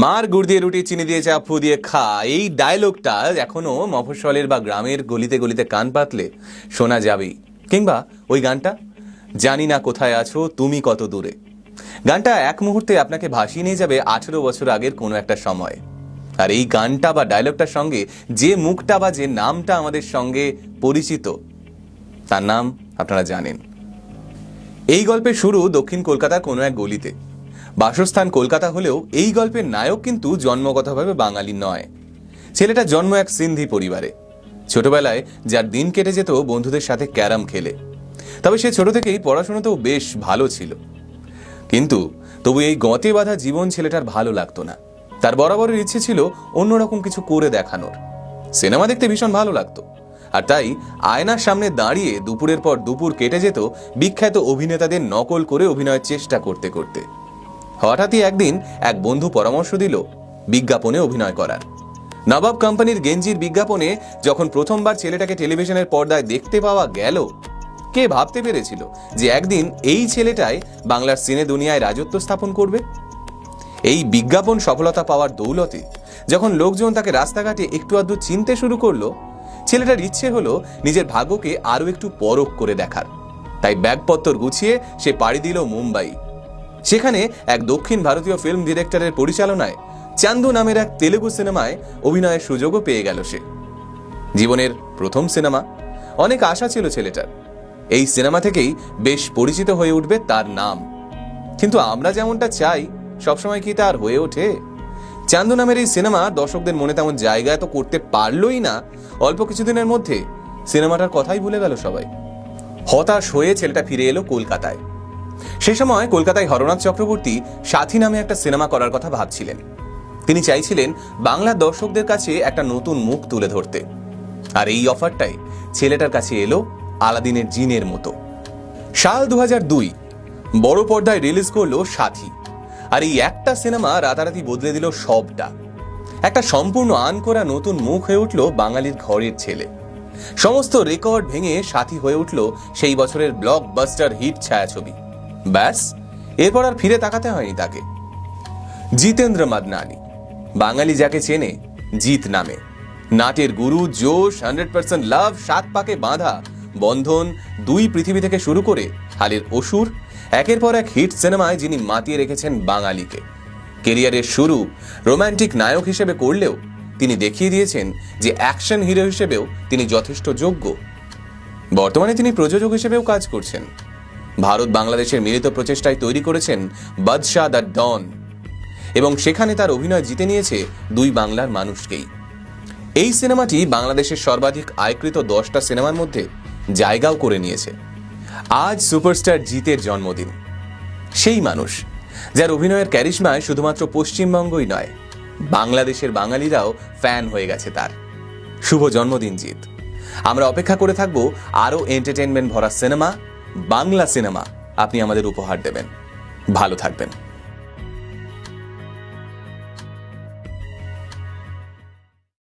মার গুড় দিয়ে রুটি, চিনি দিয়ে চা, ফু দিয়ে খা, এই ডায়লগটা এখনও মফস্বলের বা গ্রামের গলিতে গলিতে কান পাতলে শোনা যাবেই। কিংবা ওই গানটা, জানি না কোথায় আছো, তুমি কত দূরে। গানটা এক মুহূর্তে আপনাকে ভাসিয়ে নিয়ে যাবে আঠেরো বছর আগের কোনো একটা সময়। আর এই গানটা বা ডায়লগটার সঙ্গে যে মুখটা বা যে নামটা আমাদের সঙ্গে পরিচিত, তার নাম আপনারা জানেন। এই গল্পের শুরু দক্ষিণ কলকাতার কোনো এক গলিতে। বাসস্থান কলকাতা হলেও এই গল্পের নায়ক কিন্তু জন্মগতভাবে বাঙালি নয়। ছেলেটা জন্ম এক সিন্ধি পরিবারে। ছোটবেলায় যার দিন কেটে যেত বন্ধুদের সাথে ক্যারাম খেলে। তবে সে ছোট থেকেই পড়াশোনাতেও বেশ ভালো ছিল। কিন্তু তবু এই গতে বাঁধা জীবন ছেলেটার ভালো লাগতো না। তার বরাবরের ইচ্ছে ছিল অন্যরকম কিছু করে দেখানোর। সিনেমা দেখতে ভীষণ ভালো লাগতো। আর তাই আয়নার সামনে দাঁড়িয়ে দুপুরের পর দুপুর কেটে যেত বিখ্যাত অভিনেতাদের নকল করে অভিনয়ের চেষ্টা করতে করতে। হঠাৎই একদিন এক বন্ধু পরামর্শ দিল বিজ্ঞাপনে অভিনয় করার। নবাব কোম্পানির গেঞ্জির বিজ্ঞাপনে যখন প্রথমবার ছেলেটাকে টেলিভিশনের পর্দায় দেখতে পাওয়া গেল, কে ভাবতে পেরেছিল যে একদিন এই ছেলেটাই বাংলার সিনে দুনিয়ায় রাজত্ব স্থাপন করবে? এই বিজ্ঞাপন সফলতা পাওয়ার দৌলতে যখন লোকজন তাকে রাস্তাঘাটে একটু আধটু চিনতে শুরু করল, ছেলেটার ইচ্ছে হলো নিজের ভাগ্যকে আরও একটু পরখ করে দেখার। তাই ব্যাগপত্তর গুছিয়ে সে পাড়ি দিল মুম্বাই। সেখানে এক দক্ষিণ ভারতীয় ফিল্ম ডিরেক্টরের পরিচালনায় চান্দু নামের এক তেলেগু সিনেমায় অভিনয়ের সুযোগও পেয়ে গেল সে। জীবনের প্রথম সিনেমা, অনেক আশা ছিল ছেলেটার। এই সিনেমা থেকেই বেশ পরিচিত হয়ে উঠবে তার নাম। কিন্তু আমরা যেমনটা চাই, সবসময় কি তার হয়ে ওঠে? চান্দু নামের এই সিনেমা দর্শকদের মনে তেমন জায়গা তো করতে পারলই না। অল্প কিছুদিনের মধ্যে সিনেমাটার কথাই ভুলে গেল সবাই। হতাশ হয়ে ছেলেটা ফিরে এলো কলকাতায়। সেই সময় কলকাতায় হরনাথ চক্রবর্তী সাথী নামে একটা সিনেমা করার কথা ভাবছিলেন। তিনি চাইছিলেন বাংলার দর্শকদের কাছে একটা নতুন মুখ তুলে ধরতে। আর এই অফারটাই ছেলেটার কাছে এলো আলাদিনের জিনের মতো। সাল দু দুই বড় পর্দায় রিলিজ করল সাথী। আর এই একটা সিনেমা রাতারাতি বদলে দিল সবটা। একটা সম্পূর্ণ আন করা নতুন মুখ হয়ে উঠল বাঙালির ঘরের ছেলে। সমস্ত রেকর্ড ভেঙে সাথী হয়ে উঠল সেই বছরের ব্লকবাস্টার হিট ছায়াছবি। ব্যাস, এরপর আর ফিরে তাকাতে হয়নি তাকে। জিতেন্দ্র মাদনানি বাঙালি যাকে চেনে, জিত নামে। নাটের গুরু, জোশ, হান্ড্রেড পার্সেন্ট লাভ, সাত পাকে বাঁধা, বন্ধন, দুই পৃথিবী থেকে শুরু করে হালের অসুর, একের পর এক হিট সিনেমায় যিনি মাতিয়ে রেখেছেন বাঙালিকে। কেরিয়ারের শুরু রোমান্টিক নায়ক হিসেবে করলেও তিনি দেখিয়ে দিয়েছেন যে অ্যাকশন হিরো হিসেবেও তিনি যথেষ্ট যোগ্য। বর্তমানে তিনি প্রযোজক হিসেবেও কাজ করছেন। ভারত বাংলাদেশের মিলিত প্রচেষ্টায় তৈরি করেছেন বাদশাহ দ্য ডন। এবং সেখানে তার অভিনয় জিতে নিয়েছে দুই বাংলার মানুষকেই। এই সিনেমাটি বাংলাদেশের সর্বাধিক আয়কৃত দশটা সিনেমার মধ্যে জায়গাও করে নিয়েছে। আজ সুপারস্টার জিতের জন্মদিন। সেই মানুষ, যার অভিনয়ের ক্যারিশমায় শুধুমাত্র পশ্চিমবঙ্গই নয়, বাংলাদেশের বাঙালিরাও ফ্যান হয়ে গেছে তার। শুভ জন্মদিন জিত আমরা অপেক্ষা করে থাকব আরও এন্টারটেনমেন্ট ভরা সিনেমা বাংলা সিনেমা আপনি আমাদের উপহার দেবেন। ভালো থাকবেন।